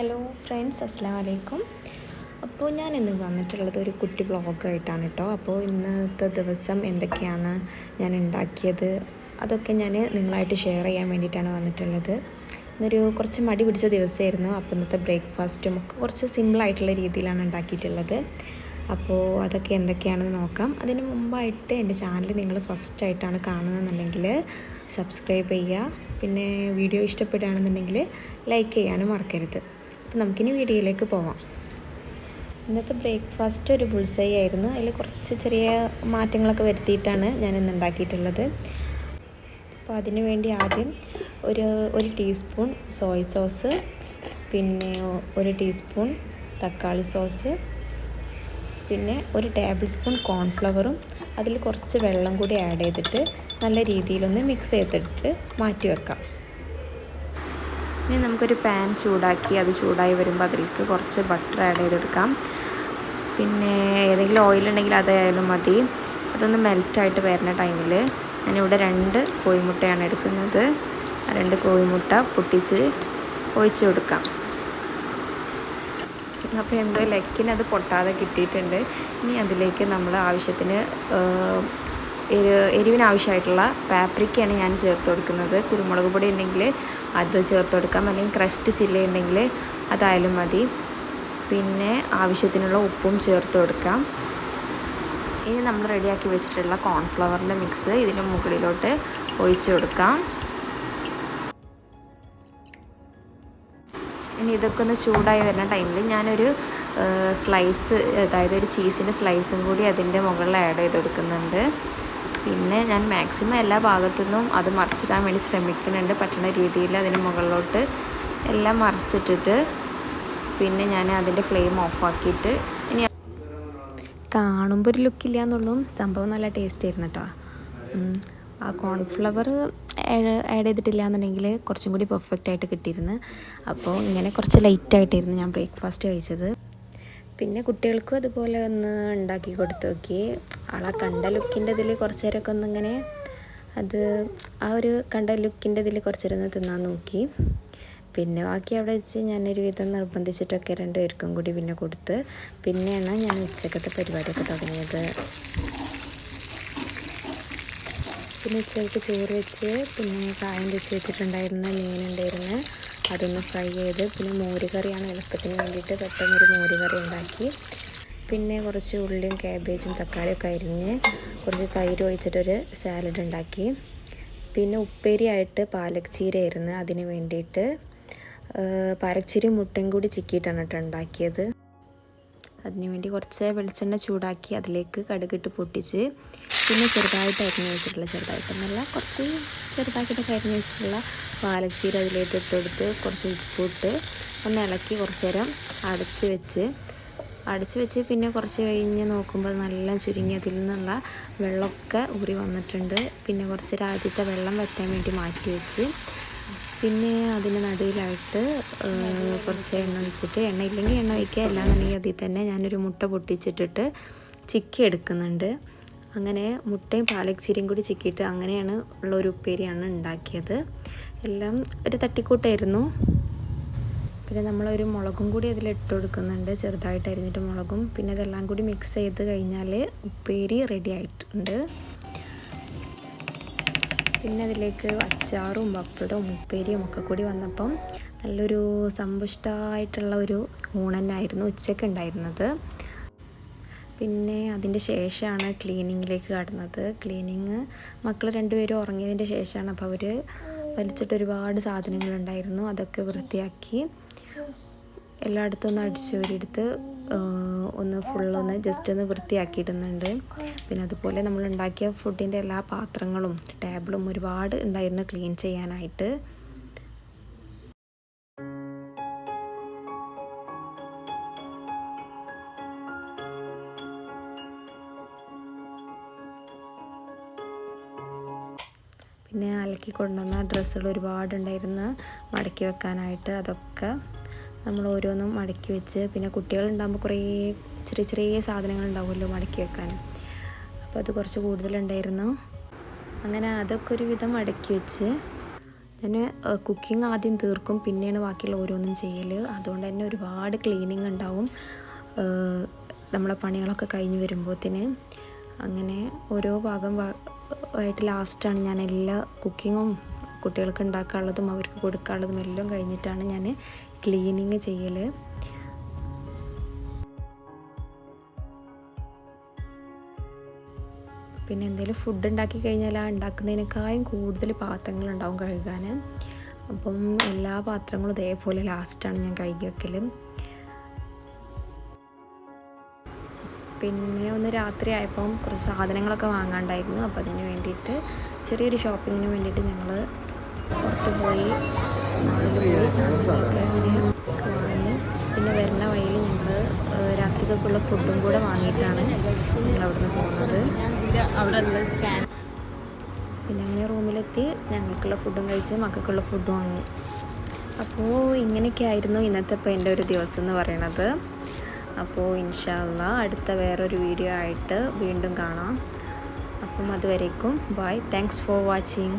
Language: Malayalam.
ഹലോ ഫ്രണ്ട്സ് അസ്സാം വലൈക്കും അപ്പോൾ ഞാൻ ഇന്ന് വന്നിട്ടുള്ളത് ഒരു കുട്ടി വ്ളോഗായിട്ടാണ് കേട്ടോ അപ്പോൾ ഇന്നത്തെ ദിവസം എന്തൊക്കെയാണ് ഞാൻ ഉണ്ടാക്കിയത്? അതൊക്കെ ഞാൻ നിങ്ങളായിട്ട് ഷെയർ ചെയ്യാൻ വേണ്ടിയിട്ടാണ് വന്നിട്ടുള്ളത്. ഇന്നൊരു കുറച്ച് മടി പിടിച്ച ദിവസമായിരുന്നു. അപ്പോൾ ഇന്നത്തെ ബ്രേക്ക്ഫാസ്റ്റും ഒക്കെ കുറച്ച് സിമ്പിളായിട്ടുള്ള രീതിയിലാണ് ഉണ്ടാക്കിയിട്ടുള്ളത്. അപ്പോൾ അതൊക്കെ എന്തൊക്കെയാണെന്ന് നോക്കാം. അതിന് മുമ്പായിട്ട് എന്റെ ചാനൽ നിങ്ങൾ ഫസ്റ്റ് ആയിട്ടാണ് കാണുന്നതെന്നുണ്ടെങ്കിൽ സബ്സ്ക്രൈബ് ചെയ്യുക. പിന്നെ വീഡിയോ ഇഷ്ടപ്പെടുകയാണെന്നുണ്ടെങ്കിൽ ലൈക്ക് ചെയ്യാനും മറക്കരുത്. അപ്പോൾ നമുക്കിനി വീഡിയോയിലേക്ക് പോവാം. ഇന്നത്തെ ബ്രേക്ക്ഫാസ്റ്റ് ഒരു ബുൾസൈ ആയിരുന്നു. അതിൽ കുറച്ച് ചെറിയ മാറ്റങ്ങളൊക്കെ വരുത്തിയിട്ടാണ് ഞാൻ ഇന്ന് ഉണ്ടാക്കിയിട്ടുള്ളത്. അപ്പോൾ അതിന് വേണ്ടി ആദ്യം ഒരു ഒരു ടീസ്പൂൺ സോയ സോസ് പിന്നെ ഒരു ടീസ്പൂൺ തക്കാളി സോസ് പിന്നെ ഒരു ടേബിൾ സ്പൂൺ കോൺഫ്ലവറും അതിൽ കുറച്ച് വെള്ളം കൂടി ആഡ് ചെയ്തിട്ട് നല്ല രീതിയിലൊന്ന് മിക്സ് ചെയ്തിട്ട് മാറ്റി വെക്കാം. ഇനി നമുക്കൊരു പാൻ ചൂടാക്കി അത് ചൂടായി വരുമ്പോൾ അതിലേക്ക് കുറച്ച് ബട്ടർ ആഡ് ചെയ്തെടുക്കാം. പിന്നെ ഏതെങ്കിലും ഓയിൽ ഉണ്ടെങ്കിൽ അതായാലും മതി. അതൊന്ന് മെൽറ്റായിട്ട് വരുന്ന ടൈമിൽ ഞാനിവിടെ രണ്ട് കോഴിമുട്ടയാണ് എടുക്കുന്നത്. രണ്ട് കോഴിമുട്ട പൊട്ടിച്ച് ഒഴിച്ച് കൊടുക്കാം. അപ്പോൾ എന്തോ ലെക്കിന് അത് പൊട്ടാതെ കിട്ടിയിട്ടുണ്ട്. ഇനി അതിലേക്ക് നമ്മൾ ആവശ്യത്തിന് എരി എരിവിന് ആവശ്യമായിട്ടുള്ള പാപ്രിക്കയാണ് ഞാൻ ചേർത്ത് കൊടുക്കുന്നത്. കുരുമുളക് പൊടി ഉണ്ടെങ്കിൽ അത് ചേർത്ത് കൊടുക്കാം. അല്ലെങ്കിൽ ക്രഷ്ഡ് ചില്ലി ഉണ്ടെങ്കിൽ അതായാലും മതി. പിന്നെ ആവശ്യത്തിനുള്ള ഉപ്പും ചേർത്ത് കൊടുക്കാം. ഇനി നമ്മൾ റെഡിയാക്കി വെച്ചിട്ടുള്ള കോൺഫ്ലവറിന്റെ മിക്സ് ഇതിന് മുകളിലോട്ട് ഒഴിച്ച് കൊടുക്കാം. ഇനി ഇതൊക്കെ ഒന്ന് ചൂടായി വരുന്ന ടൈമിൽ ഞാനൊരു സ്ലൈസ് അതായത് ഒരു ചീസിന്റെ സ്ലൈസും കൂടി അതിന്റെ മുകളിൽ ആഡ് ചെയ്ത് കൊടുക്കുന്നുണ്ട്. പിന്നെ ഞാൻ മാക്സിമം എല്ലാ ഭാഗത്തുനിന്നും അത് മറിച്ചിടാൻ വേണ്ടി ശ്രമിക്കുന്നുണ്ട്. പറ്റുന്ന രീതിയിൽ അതിന് മുകളിലോട്ട് എല്ലാം മറിച്ചിട്ടിട്ട് പിന്നെ ഞാൻ അതിന്റെ ഫ്ലെയിം ഓഫാക്കിയിട്ട് ഇനി കാണുമ്പോൾ ഒരു ലുക്കില്ല എന്നുള്ളൂ സംഭവം നല്ല ടേസ്റ്റ് ആയിരുന്നു കേട്ടോ ആ കോൺഫ്ലവർ ആഡ് ചെയ്തിട്ടില്ല എന്നുണ്ടെങ്കിൽ കുറച്ചും കൂടി പെർഫെക്റ്റ് ആയിട്ട് കിട്ടിയിരുന്നു. അപ്പോൾ ഇങ്ങനെ കുറച്ച് ലൈറ്റായിട്ടായിരുന്നു ഞാൻ ബ്രേക്ക്ഫാസ്റ്റ് കഴിച്ചത്. പിന്നെ കുട്ടികൾക്കും അതുപോലെ ഒന്ന് ഉണ്ടാക്കി കൊടുത്തു നോക്കി. ആളെ കണ്ട ലുക്കിന്റെ ഇതിൽ കുറച്ച് നേരമൊക്കെ ഒന്നിങ്ങനെ അത് ആ ഒരു കണ്ട ലുക്കിന്റെ ഇതിൽ കുറച്ച് നേരം തിന്നാൻ നോക്കി. പിന്നെ ബാക്കി അവിടെ വെച്ച് ഞാനൊരു വിധം നിർബന്ധിച്ചിട്ടൊക്കെ രണ്ടുപേർക്കും കൂടി പിന്നെ കൊടുത്ത് പിന്നെയാണ് ഞാൻ ഉച്ചക്കത്തെ പരിപാടിയൊക്കെ തുടങ്ങിയത്. പിന്നെ ഉച്ചയ്ക്ക് ചോറ് വെച്ച് പിന്നെ കായം വെച്ച് വെച്ചിട്ടുണ്ടായിരുന്ന മീനുണ്ടായിരുന്നു. അതൊന്ന് ഫ്രൈ ചെയ്ത് പിന്നെ മോര് കറിയാണ് എളുപ്പത്തിന് വേണ്ടിയിട്ട് പെട്ടെന്നൊരു മോര് കറി ഉണ്ടാക്കി. പിന്നെ കുറച്ച് ഉള്ളിയും കാബേജും തക്കാളിയൊക്കെ അരിഞ്ഞ് കുറച്ച് തൈര് ഒഴിച്ചിട്ടൊരു സാലഡ് ഉണ്ടാക്കി. പിന്നെ ഉപ്പേരിയായിട്ട് പാലക് ചീരയായിരുന്നു അതിന് വേണ്ടിയിട്ട് പാലക് ചീരയും മുട്ടയും കൂടി ചിക്കിയിട്ടാണ് കേട്ടോ ഉണ്ടാക്കിയത്. അതിന് വേണ്ടി കുറച്ച് വെളിച്ചെണ്ണ ചൂടാക്കി അതിലേക്ക് കടുകിട്ട് പൊട്ടിച്ച് പിന്നെ ചെറുതായിട്ട് അരിഞ്ഞു വെച്ചിട്ടുള്ള ചെറുതായിട്ടൊന്നല്ല കുറച്ച് ചെറുതാക്കിയിട്ടൊക്കെ അരിഞ്ഞു വെച്ചിട്ടുള്ള പാലച്ചീര അതിലേക്ക് ഇട്ടെടുത്ത് കുറച്ച് ഉപ്പിട്ട് ഒന്ന് ഇളക്കി കുറച്ച് നേരം അടച്ച് വെച്ച് അടച്ച് വെച്ച് പിന്നെ കുറച്ച് കഴിഞ്ഞ് നോക്കുമ്പോൾ നല്ല ചുരുങ്ങി അതിൽ നിന്നുള്ള വെള്ളമൊക്കെ ഊറി വന്നിട്ടുണ്ട്. പിന്നെ കുറച്ച് രാജ്യത്തെ വെള്ളം വറ്റാൻ വേണ്ടി മാറ്റി വെച്ച് പിന്നെ അതിന് നടുവിലായിട്ട് കുറച്ച് എണ്ണ വെച്ചിട്ട് എണ്ണ ഇല്ലെങ്കിൽ എണ്ണ വയ്ക്കുക അല്ലാന്നുണ്ടെങ്കിൽ അതിൽ തന്നെ ഞാനൊരു മുട്ട പൊട്ടിച്ചിട്ടിട്ട് ചിക്കി എടുക്കുന്നുണ്ട്. അങ്ങനെ മുട്ടയും പാലക്ചീരയും കൂടി ചിക്കിയിട്ട് അങ്ങനെയാണ് ഉള്ള ഒരു ഉപ്പേരിയാണ് ഉണ്ടാക്കിയത്. എല്ലാം ഒരു തട്ടിക്കൂട്ടായിരുന്നു. പിന്നെ നമ്മളൊരു മുളകും കൂടി അതിൽ ഇട്ട് കൊടുക്കുന്നുണ്ട്. ചെറുതായിട്ട് അരിഞ്ഞിട്ട് മുളകും. പിന്നെ അതെല്ലാം കൂടി മിക്സ് ചെയ്ത് കഴിഞ്ഞാൽ ഉപ്പേരി റെഡി ആയിട്ടുണ്ട്. പിന്നെ അതിലേക്ക് അച്ചാറും പപ്പടവും ഉപ്പേരിയും ഒക്കെ കൂടി വന്നപ്പം നല്ലൊരു സമ്പുഷ്ടമായിട്ടുള്ള ഒരു ഊണന്നായിരുന്നു ഉച്ചയ്ക്ക് ഉണ്ടായിരുന്നത്. പിന്നെ അതിന്റെ ശേഷമാണ് ക്ലീനിങ്ങിലേക്ക് കടന്നത്. ക്ലീനിങ് മക്കൾ രണ്ടുപേരും ഉറങ്ങിയതിന്റെ ശേഷമാണ് അപ്പോൾ അവർ വലിച്ചിട്ട് ഒരുപാട് സാധനങ്ങളുണ്ടായിരുന്നു. അതൊക്കെ വൃത്തിയാക്കി എല്ലായിടത്തും ഒന്ന് അടിച്ചു ഒന്ന് ഫുള്ളൊന്ന് ജസ്റ്റ് ഒന്ന് വൃത്തിയാക്കിയിടുന്നുണ്ട്. പിന്നെ അതുപോലെ നമ്മൾ ഉണ്ടാക്കിയ ഫുഡിന്റെ എല്ലാ പാത്രങ്ങളും ടേബിളും ഒരുപാട് ഉണ്ടായിരുന്നു ക്ലീൻ ചെയ്യാനായിട്ട്. പിന്നെ അലക്കി കൊണ്ടുവന്ന ഡ്രസ്സുകൾ ഒരുപാടുണ്ടായിരുന്നു. മടക്കി വെക്കാനായിട്ട് അതൊക്കെ നമ്മൾ ഓരോന്നും മടക്കി വെച്ച് പിന്നെ കുട്ടികളുണ്ടാകുമ്പോൾ കുറേ ചെറിയ ചെറിയ സാധനങ്ങൾ ഉണ്ടാവുമല്ലോ മടക്കി വെക്കാൻ. അപ്പോൾ അത് കുറച്ച് കൂടുതലുണ്ടായിരുന്നു. അങ്ങനെ അതൊക്കെ ഒരു വിധം മടക്കി വെച്ച് ഞാൻ കുക്കിംഗ് ആദ്യം തീർക്കും. പിന്നെയാണ് ബാക്കിയുള്ള ഓരോന്നും ചെയ്യൽ അതുകൊണ്ട് തന്നെ ഒരുപാട് ക്ലീനിങ് ഉണ്ടാവും. നമ്മളെ പണികളൊക്കെ കഴിഞ്ഞ് വരുമ്പോഴത്തേന് അങ്ങനെ ഓരോ ഭാഗം ആയിട്ട് ലാസ്റ്റാണ് ഞാൻ എല്ലാ കുക്കിങ്ങും കുട്ടികൾക്ക് ഉണ്ടാക്കാനുള്ളതും അവർക്ക് കൊടുക്കാനുള്ളതും എല്ലാം കഴിഞ്ഞിട്ടാണ് ഞാൻ ക്ലീനിങ് ചെയ്യൽ പിന്നെ എന്തെങ്കിലും ഫുഡ് ഉണ്ടാക്കി കഴിഞ്ഞാൽ ആ ഉണ്ടാക്കുന്നതിനേക്കാളും കൂടുതൽ പാത്രങ്ങളുണ്ടാവും കഴുകാൻ. അപ്പം എല്ലാ പാത്രങ്ങളും ഇതേപോലെ ലാസ്റ്റാണ് ഞാൻ കഴുകി വെക്കൽ പിന്നെ ഒന്ന് രാത്രി ആയപ്പം കുറച്ച് സാധനങ്ങളൊക്കെ വാങ്ങാണ്ടായിരുന്നു. അപ്പോൾ അതിന് വേണ്ടിയിട്ട് ചെറിയൊരു ഷോപ്പിങ്ങിന് വേണ്ടിയിട്ട് ഞങ്ങൾ പുറത്ത് പോയി വാങ്ങി. പിന്നെ വരുന്ന വഴിയിൽ ഞങ്ങൾ രാത്രികൾക്കുള്ള ഫുഡും കൂടെ വാങ്ങിയിട്ടാണ് ഞങ്ങൾ അവിടുന്ന് പോകുന്നത്. പിന്നെ അങ്ങനെ റൂമിലെത്തി. ഞങ്ങൾക്കുള്ള ഫുഡും കഴിച്ച് മക്കൾക്കുള്ള ഫുഡും വാങ്ങി. അപ്പോൾ ഇങ്ങനെയൊക്കെ ആയിരുന്നു ഇന്നത്തെ ഇപ്പോൾ എന്റെ ഒരു ദിവസം എന്ന് പറയണത്. അപ്പോൾ ഇൻഷാല്ല അടുത്ത വേറൊരു വീഡിയോ ആയിട്ട് വീണ്ടും കാണാം. അപ്പം അതുവരേക്കും ബൈ. Thanks for watching